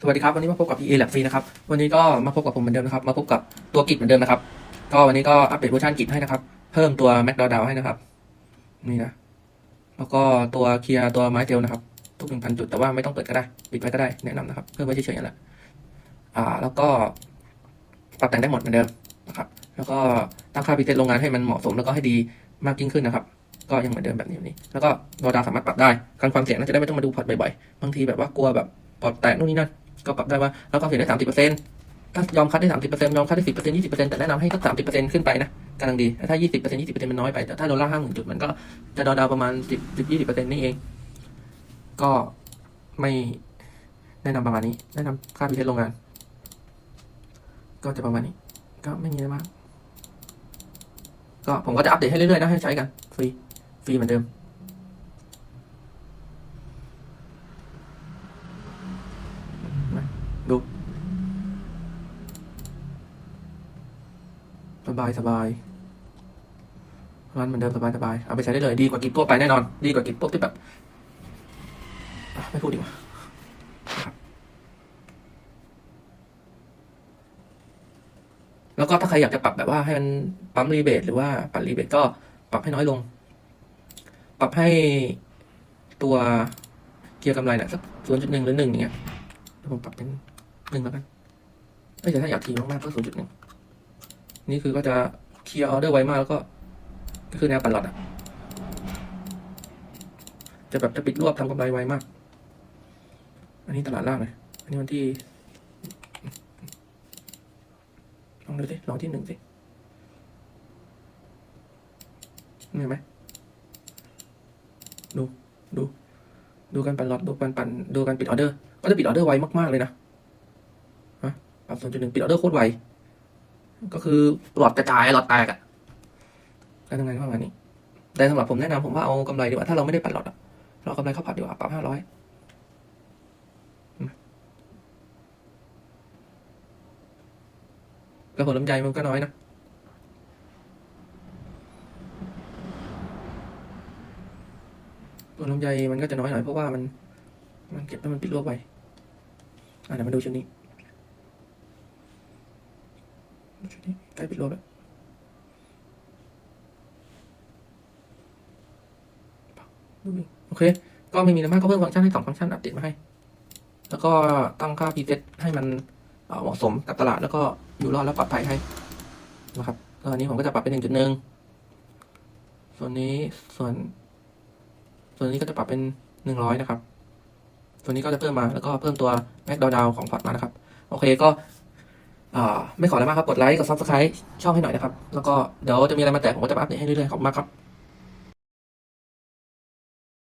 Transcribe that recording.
สวัสดีครับวันนี้มาพบกับ EA Lab ฟรีนะครับวันนี้ก็มาพบกับผมเหมือนเดิมนะครับมาพบกับตัวกิจเหมือนเดิมนะครับก็วันนี้ก็อัปเดตเวอร์ชันกิจให้นะครับ เพิ่มตัว Mac d o w ให้นะครับ นี่นะ แล้วก็ตัวเคลียร์ตัวไม้เจลนะครับ ทุกหนึ่งพันจุดแต่ว่าไม่ต้องเปิดก็ได้ ปิดไว้ก็ได้แนะนำนะครับ เพิ่มไว้เฉยๆนั่นแหละอ่า แล้วก็ปรับแต่งได้หมดเหมือนเดิมนะครับ แล้วก็ตั้งค่าพิเศษโรงงานให้มันเหมาะสมแล้วก็ให้ดีมากยิ่งขึ้นนะครับก็ยังเหมือนเดิมแบบนี้นี้แล้วก็ดอดาวสามารถปรับได้การฟังเสียงน่าจะได้ไม่ต้องมาดูพอร์ตบ่อยๆบางทีแบบว่ากลัวแบบพอร์ตแตกนู่นนี่นั่น ก็ปรับได้ว่าแล้วก็เสียได้สามสิบเปอร์เซ็นต์ถ้ายอมคัดได้สามสิบเปอร์เซ็นต์ยอมคัดได้สิบเปอร์เซ็นต์ยี่สิบเปอร์เซ็นต์แต่แนะนำให้สักสามสิบเปอร์เซ็นต์ขึ้นไปนะกำลังดีถ้ายี่สิบเปอร์เซ็นต์ยี่สิบเปอร์เซ็นต์มันน้อยไปแต่ถ้าโดนล่าห้าหมื่นจุดมันก็จะดอดาวประมาณสิบสิบยี่สิบเปอร์เซ็นต์นี่เอง ก็ไม่แนะนำประมาณนี้ แนะนำค่าพิเศษโรงงาน ก็จะประมาณนี้ ก็ไม่มีอะไรมาก ก็ผมก็จะอัปเดตให้เรื่อยๆนะให้ใช้กัน ฟรี ฟรีเหมือนเดิม ดูสบายสบายร้านเหมือนเดิมสบายสบายเอาไปใช้ได้เลยดีกว่ากิจทั่วไปแน่นอน ดีกว่ากิจพวกที่แบบไม่พูดดีกว่าแล้วก็ถ้าใครอยากจะปรับแบบว่าให้มันปั๊มรีเบทหรือว่าปัดรีเบทก็ปรับให้น้อยลง ปรับให้ตัวเกียร์กำไรเนี่ยสักศูนย์จุดหนึ่งหรือหนึ่งอย่างเงี้ยผมปรับเป็น หนึ่งแล้วกันเอ้ยแต่ถ้าอยากทีมากๆก็ศูนย์จุดหนึ่งนี่คือก็จะเคลียร์ออเดอร์ไวมากแล้วก็ ก็คือแนวปันหลอดอะ จะแบบจะปิดรวบทำกำไรไวมาก อันนี้ตลาดล่างเลยอันนี้วันที่ลองดูสิลองที่หนึ่งสิเห็นไหมดู ดู ดูการปั่นหลอด ดูการปั่น ดูการปิดออเดอร์ ก็จะปิดออเดอร์ไวมาก ๆ เลยนะ ปรับศูนย์จุดหนึ่งปิดออเดอร์โคตรไว ก็คือหลอดกระจายหลอดแตกอะการทำงานประมาณนี้ แต่สำหรับผมแนะนำผมว่าเอากำไรดีกว่า ถ้าเราไม่ได้ปัดหลอดอะเราเอากำไรเข้าผัดดีกว่าปรับห้าร้อยแล้วผลลำไยมันก็น้อยนะผลลำไยมันก็จะน้อยหน่อยเพราะว่ามัน มันเก็บแล้วมันปิดรวบไว้อะเดี๋ยวมาดูชุดนี้ ชุดนี้ใกล้ปิดรวบแล้วดูดิโอเค ก็ไม่มีอะไรมากก็เพิ่มฟังก์ชันให้สองฟังก์ชันอัปเดตมาให้ แล้วก็ตั้งค่าพรีเซตให้มันเหมาะสมกับตลาดแล้วก็อยู่รอดและปลอดภัยให้นะครับก็อันนี้ผมก็จะปรับเป็นหนึ่งจุดหนึ่งส่วนนี้ส่วน ส่วนนี้ก็จะปรับเป็นหนึ่งร้อยนะครับ ส่วนนี้ก็จะเพิ่มมาแล้วก็เพิ่มตัวแม็กดาวดาวของพอร์ตมานะครับ โอเคก็ ไม่ขออะไรมากครับ กดไลค์ กดซับสไครต์ช่องให้หน่อยนะครับ แล้วก็เดี๋ยวจะมีอะไรมาแตะผมก็จะมาอัปเดตให้เรื่อยๆ ขอบคุณมากครับ